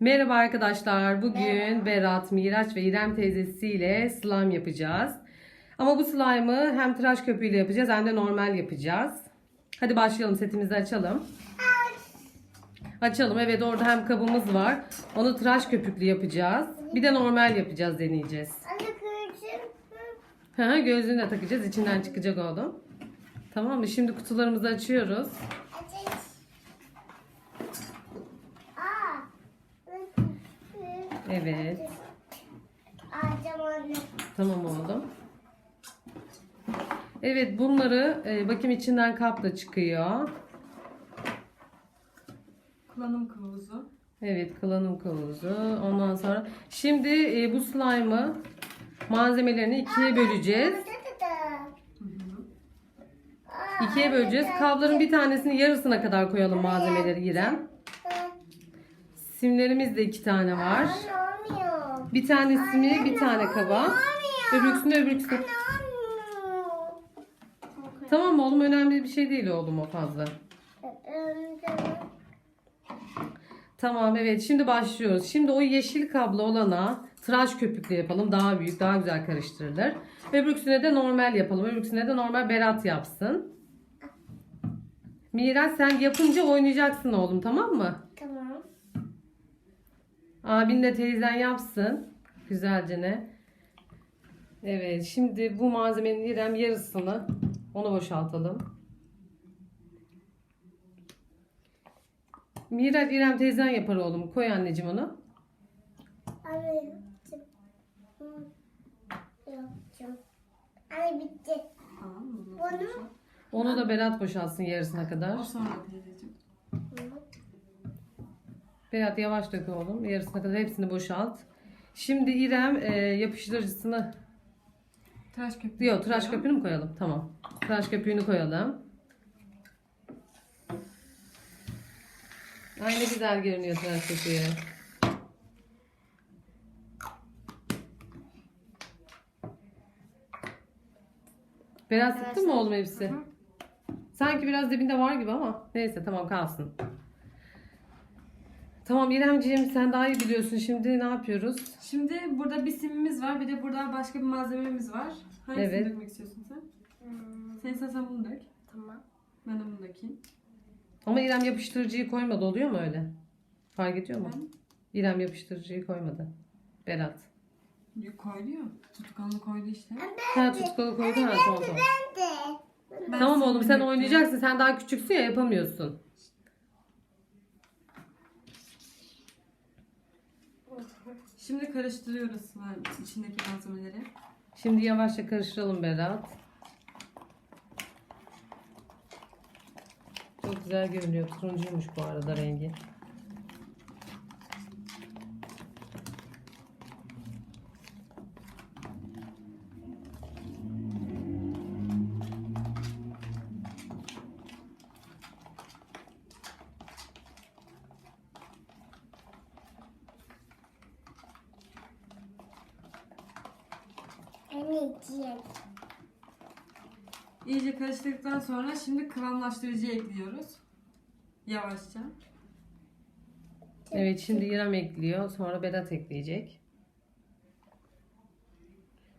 Merhaba arkadaşlar. Bugün. Berat, Miraç ve İrem teyzesiyle slime yapacağız. Ama bu slime'ı hem tıraş köpüğüyle yapacağız hem de normal yapacağız. Hadi başlayalım setimizi açalım. Açalım. Evet orada hem kabımız var. Onu tıraş köpüklü yapacağız. Bir de normal yapacağız deneyeceğiz. Hı, Gözlüğünü de takacağız. İçinden çıkacak oğlum. Tamam mı? Şimdi kutularımızı açıyoruz. Ateş. Aa. Evet. Anne. Tamam oğlum. Evet bunları e, bakayım içinden kap da çıkıyor. Kullanım kılavuzu. Evet kullanım kılavuzu. Ondan sonra şimdi e, bu slime'ı malzemelerini ikiye böleceğiz. İkiye böleceğiz. Kabların bir tanesini yarısına kadar koyalım malzemeleri İrem. Simlerimiz de iki tane var. Anne olmuyor. Bir tane simi bir tane kaba. Öbürküsünü öbürküsünü. Tamam oğlum önemli bir şey değil oğlum o fazla. Tamam evet şimdi başlıyoruz. Şimdi o yeşil kablo olana tıraş köpüklü yapalım. Daha büyük daha güzel karıştırılır. Öbürküsüne de normal yapalım. Öbürküsüne de normal Berat yapsın. Miraç sen yapınca oynayacaksın oğlum tamam mı? Tamam. Abin de teyzen yapsın. Güzelce ne? Evet şimdi bu malzemenin İrem yarısını onu boşaltalım. Miraç İrem teyzen yapar oğlum. Koy anneciğim onu. Anne Yaptım. Anne bitti. Tamam mı? Bunu Onu da Berat boşaltsın yarısına O kadar. sonra teyzeciğim. Berat yavaş dök oğlum. Yarısına kadar hepsini boşalt. Şimdi İrem e, yapıştırıcısını Tıraş köpüğü. Yok tıraş koyalım. köpüğünü mü koyalım? Tamam. Tıraş köpüğünü koyalım. Ay ne güzel görünüyor tıraş köpüğü. Biraz sıktın mı oğlum hepsi? Sanki biraz dibinde var gibi ama neyse tamam kalsın. Tamam İremciğim sen daha iyi biliyorsun. Şimdi ne yapıyoruz? Şimdi burada bir simimiz var. Bir de burada başka bir malzememiz var. Hangisini Evet. dökmek istiyorsun sen? Sen istersen bunu dök. Tamam. Ben de bunu dökeyim. Ama İrem yapıştırıcıyı koymadı oluyor mu öyle? Fark ediyor mu? Ben İrem yapıştırıcıyı koymadı. Berat. Yok, koydu ya. Tutukanlı koydu işte. Ha tutkulu koydu ha tamam tamam. Ben Tamam oğlum simimi sen döktüm. oynayacaksın. Sen daha küçüksün ya yapamıyorsun. Şimdi karıştırıyoruz içindeki malzemeleri. Şimdi yavaşça karıştıralım Berat. Çok güzel görünüyor. Turuncuymuş bu arada rengi. Anneciğim. İyice karıştırdıktan sonra şimdi kıvamlaştırıcı ekliyoruz. Yavaşça. Evet şimdi İrem ekliyor. Sonra Berat ekleyecek.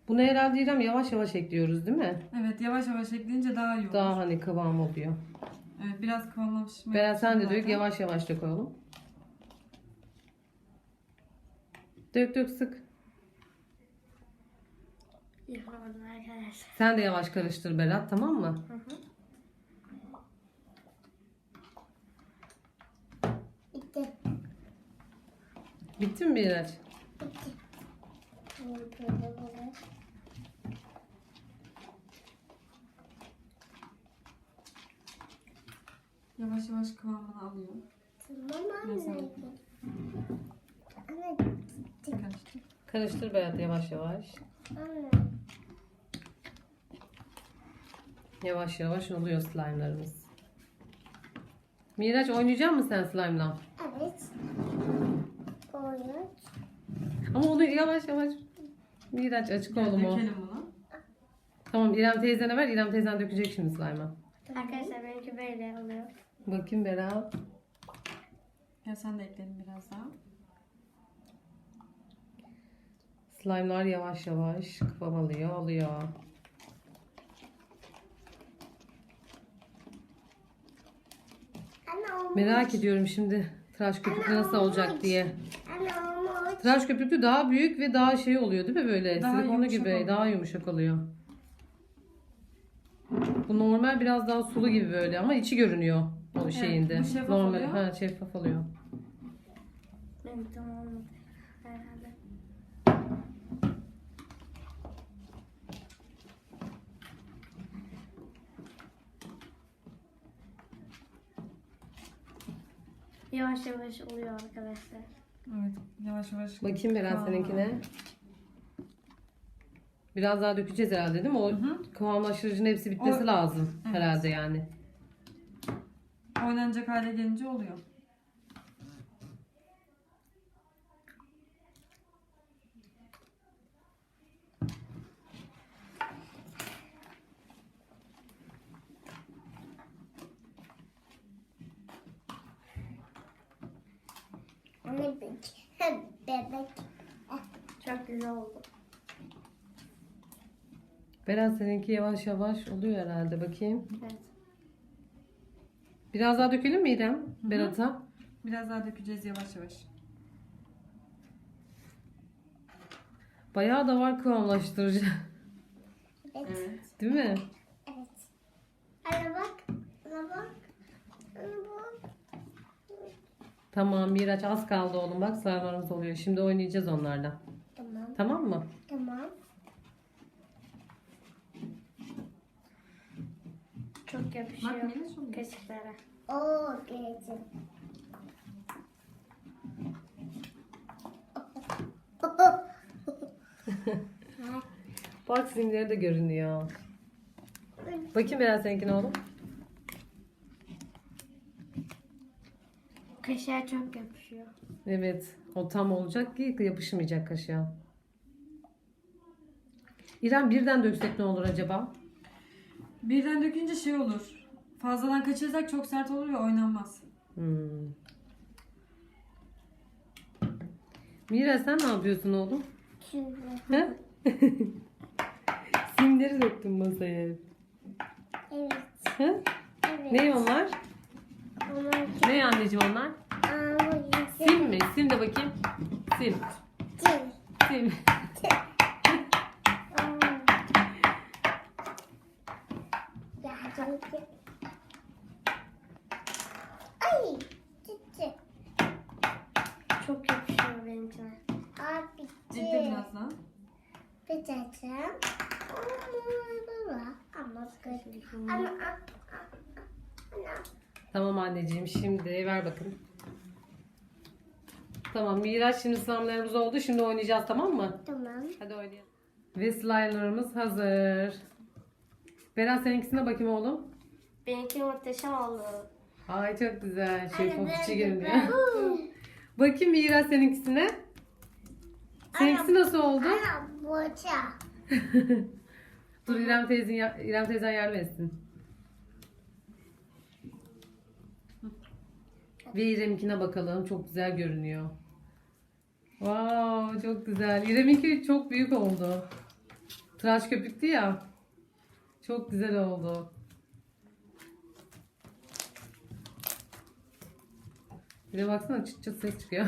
Bunu herhalde İrem yavaş yavaş ekliyoruz değil mi? Evet yavaş yavaş ekleyince daha iyi olur. Daha hani kıvam oluyor. Evet biraz kıvamlaşmaya Berat sen de dök yavaş yavaş dök oğlum. Dök dök sık. Yapamadım arkadaşlar. Sen de yavaş karıştır Berat tamam mı? Bitti. Bitti mi Miraç? Bitti. Böyle böyle. Yavaş yavaş kıvamını alıyor. Tamam. Anne. Karıştır. Karıştır Berat yavaş yavaş. Anne. Yavaş yavaş oluyor slime'larımız. Miraç oynayacak mısın sen slime'la? Evet. Oyun. Ama onu yavaş yavaş. Miraç açık oğlum o. Dökelim bunu. Tamam İrem teyzene ver. İrem teyzen dökecek şimdi slime'ı. Arkadaşlar benimki böyle oluyor. Bakayım Berat. Gel sen de ekleyelim biraz daha. Slime'lar yavaş yavaş kıvam alıyor, alıyor. Anne olmuş. Merak ediyorum şimdi tıraş köpüklü nasıl olacak diye. Tıraş köpüklü daha büyük ve daha şey oluyor değil mi böyle? Daha Silikonlu gibi oluyor. daha yumuşak oluyor. Bu normal biraz daha sulu gibi böyle ama içi görünüyor o şeyinde. bu şeffaf normal, oluyor. Ha, şeffaf oluyor. Benim tamam olmadı. Herhalde. Yavaş yavaş oluyor arkadaşlar. Evet yavaş yavaş. Bakayım Beren seninkine. Biraz daha dökeceğiz herhalde değil mi? O kıvamlaştırıcının hepsi bitmesi O- lazım Evet. herhalde yani. Oynanacak hale gelince oluyor. Anne bebek. bebek. Çok güzel oldu. Beren seninki yavaş yavaş oluyor herhalde bakayım. Evet. Biraz daha dökelim mi İrem? Berat'a. Biraz daha dökeceğiz yavaş yavaş. Bayağı da var kıvamlaştırıcı. Evet. Değil mi? Evet. Anne bak. Anne bak. Anne bak. Tamam Miraç az kaldı oğlum bak slime'larımız oluyor. Şimdi oynayacağız onlarla. Tamam. Tamam mı? Tamam. Çok yapışıyor. Bak Miraç oluyor. Kaşıklara. Oo geçin. Bak simleri de görünüyor. Bakayım Beren seninkine oğlum. Kaşığa çok yapışıyor. Evet. O tam olacak ki yapışmayacak kaşığa. İrem birden döksek ne olur acaba? Birden dökünce şey olur. Fazladan kaçırırsak çok sert olur ve oynanmaz. Hmm. Mira sen ne yapıyorsun oğlum? He? Simleri döktün masaya. Evet. He? Evet. Ne onlar? Ne anneciğim onlar? Sim mi? Sim de bakayım. Sim. Sim. Çok Ay, gitti. Çok yapışıyor benimkine. Aa, bitti. Ciddi biraz daha. Biteceğim. Ama sıkıntı. Ama, ama, ama. Tamam anneciğim şimdi ver bakın. Tamam Miraç şimdi slime'larımız oldu. Şimdi oynayacağız tamam mı? Tamam. Hadi oynayalım. Ve slime'larımız hazır. Beren seninkisine bakayım oğlum. Benimki muhteşem oldu. Ay çok güzel. İçi de- görünüyor. bakayım Miraç seninkisine. Seninkisi nasıl oldu? Ana boça. Dur İrem teyzen, İrem teyzen yardım etsin. Ve İrem'inkine bakalım. Çok güzel görünüyor. Wow, çok güzel. İrem'inki çok büyük oldu. Tıraş köpüktü ya. Çok güzel oldu. Bir de baksana çıt çıt ses çıkıyor.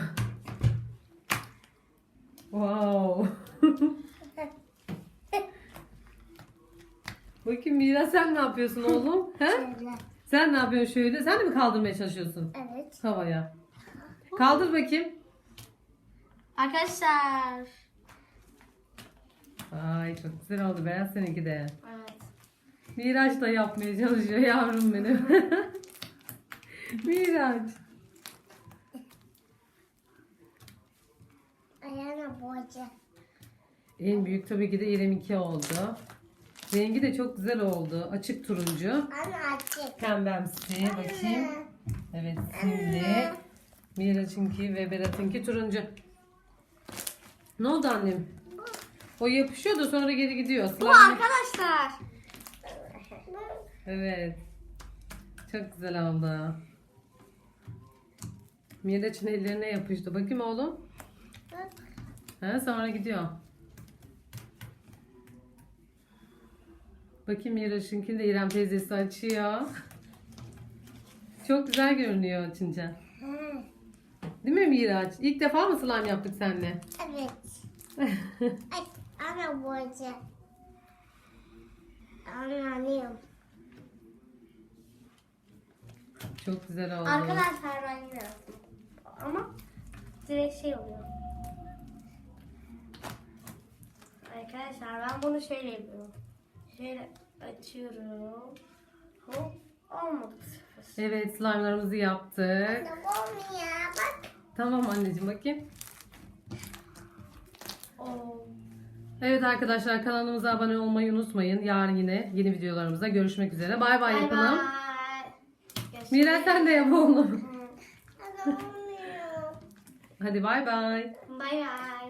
Wow. Bakayım Mira sen ne yapıyorsun oğlum? He? Sen ne yapıyorsun şöyle? Sen de mi kaldırmaya çalışıyorsun Evet. havaya? Kaldır bakayım. Arkadaşlar. Ay çok güzel oldu. Beyaz seninki de. Evet. Miraç da yapmaya çalışıyor yavrum benim. Miraç. Ayağına boça. En büyük tabii ki de İrem'inki oldu. Rengi de çok güzel oldu. Açık turuncu. Anne açık. Pembemsi. Bakayım. Evet simli. Miraç'ınki ve Berat'ınki turuncu. Ne oldu annem? O yapışıyor da sonra geri gidiyor. Bu arkadaşlar. Evet. Çok güzel oldu. Miraç'ın ellerine yapıştı. Bakayım oğlum. Ha, sonra gidiyor. Bakayım Miraç'ınkini de İrem teyzesi açıyor. Çok güzel görünüyor açınca. Hı, Değil mi Miraç? İlk defa mı slime yaptık seninle? Evet. Ay, ana boyacak. Anlıyorum. Çok güzel oldu. Arkadaşlar ben yine yaptım. Ama direkt şey oluyor. Arkadaşlar ben bunu şöyle yapıyorum. Şöyle açıyorum. Hop olmadı. Evet slime'larımızı yaptık. Olmuyor bak. Tamam anneciğim bakayım. Oo. Evet arkadaşlar kanalımıza abone olmayı unutmayın. Yarın yine yeni videolarımızda görüşmek üzere. Bay bay Bay yapalım. bay. Görüşürüz. Mira sen de yap oğlum. Hı. Olmuyor. Hadi bay bay. Bay bay.